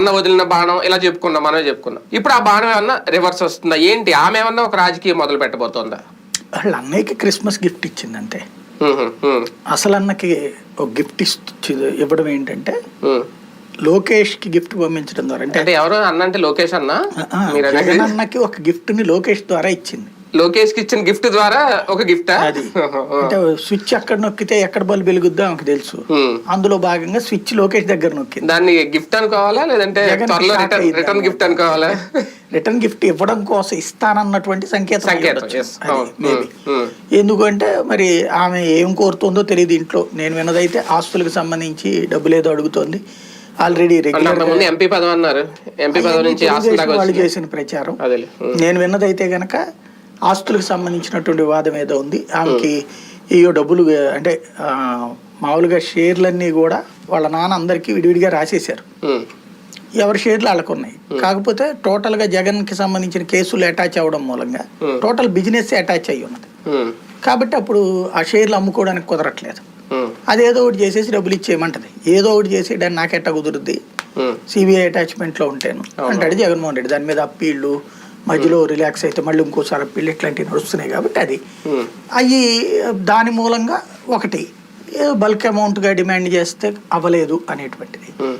అన్న వదిలిన బాణం ఇలా చెప్పుకున్నాం మనమే చెప్పుకున్నాం. ఇప్పుడు ఆ బాణం ఏమన్నా రివర్స్ వస్తుందా? ఏంటి? ఆమె ఏమన్నా ఒక రాజకీయం మొదలు పెట్టబోతోందా? వాళ్ళ అన్నయ్యకి క్రిస్మస్ గిఫ్ట్ ఇచ్చిందంటే. ఉహు, ఉహు, అసలు అన్నకి ఒక గిఫ్ట్ ఇచ్చి ఇవ్వడం ఏంటంటే. లోకేష్కి గిఫ్ట్ పంపించడం ద్వారా. అంటే అంటే ఎవరు? అన్న అంటే లోకేష్ అన్న? ఆ, మీరు అనేది జగన్ అన్నకి ఒక గిఫ్ట్ని లోకేష్ ద్వారా ఇచ్చింది. లోకేష్కి ఇచ్చిన గిఫ్ట్ ద్వారా ఒక గిఫ్ట్? అది. అంటే స్విచ్ ఎక్కడ నొక్కితే ఎక్కడ బల్బు వెలుగుద్దో ఆమెకు తెలుసు. అందులో భాగంగా స్విచ్ లోకేష్ దగ్గర నొక్కింది. దాన్ని గిఫ్ట్ అనుకోవాలా? లేదంటే త్వరలో రిటర్న్ గిఫ్ట్ అనుకోవాలా? రిటర్న్ గిఫ్ట్ ఇవ్వడం కోసం ఇస్తానన్నటువంటి సంకేతం. ఎందుకంటే మరి ఆమె ఏం కోరుతుందో తెలియదు ఇంట్లో. నేను విన్నదైతే ఆస్తులకు సంబంధించి డబ్బులు ఏదో అడుగుతోంది. ఆల్రెడీ రెగ్యులర్ ఎంపీ పదవి అన్నారు. ఎంపీ పదవి నుంచి వాళ్ళు. చేసిన ప్రచారం. నేను విన్నదైతే గనక ఆస్తులకు సంబంధించినటువంటి వివాదం ఏదో ఉంది. ఆమెకి ఏయో డబ్బులు అంటే మామూలుగా షేర్లన్నీ కూడా వాళ్ళ నాన్న అందరికీ విడివిడిగా రాసేశారు. ఎవరి షేర్లు వాళ్ళకు ఉన్నాయి కాకపోతే టోటల్గా జగన్కి సంబంధించిన కేసులు అటాచ్ అవ్వడం మూలంగా టోటల్ బిజినెస్ అటాచ్ అయ్యి ఉన్నది. కాబట్టి అప్పుడు ఆ షేర్లు అమ్ముకోవడానికి కుదరట్లేదు. అదేదో ఒకటి చేసేసి డబ్బులు ఇచ్చేయమంటది. ఏదో ఒకటి చేసేయడానికి నాకెట్ట కుదురుద్ది? సిబిఐ అటాచ్మెంట్లో ఉంటాను అంటాడు జగన్మోహన్ రెడ్డి. దాని మీద అప్పీళ్ళు మధ్యలో రిలాక్స్ అయితే మళ్ళీ ఇంకోసారి అప్పీళ్ళు ఇట్లాంటివి నడుస్తున్నాయి కాబట్టి అది. ఉమ్. అవి దాని మూలంగా ఒకటి బల్క్ అమౌంట్గా డిమాండ్ చేస్తే అవ్వలేదు అనేటువంటిది. ఉమ్.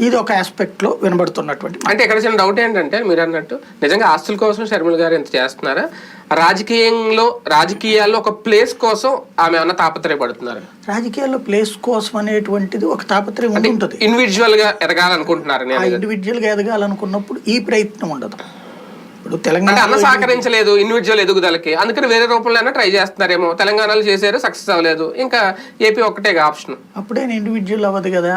ఇది ఒక ఆస్పెక్ట్లో వినబడుతున్నటువంటి. అంటే ఇక్కడ చిన్న డౌట్ ఏంటంటే మీరు అన్నట్టు నిజంగా ఆస్తుల కోసం షర్మిల గారు ఎంత చేస్తున్నారా? రాజకీయంలో రాజకీయాల్లో ఒక ప్లేస్ కోసం ఆమె ఏమన్నా తాపత్రయపడుతున్నారు? రాజకీయాల్లో ప్లేస్ కోసం అనేటువంటిది ఒక తాపత్రయం ఉంటుంది ఇండివిజువల్గా ఎదగాలనుకుంటున్నారు? ఆ నేను ఇండివిజువల్గా ఎదగాలనుకున్నప్పుడు ఈ ప్రయత్నం ఉండదు. ఇప్పుడు తెలంగాణ అన్న సహకరించలేదు ఇండివిజువల్ ఎదుగుదలకి. అందుకని వేరే రూపంలో ట్రై చేస్తున్నారేమో. తెలంగాణలో చేశారు సక్సెస్ అవ్వలేదు. ఇంకా ఏపీ ఒక్కటే ఆప్షన్ అప్పుడే ఇండివిజువల్ అవ్వదు కదా.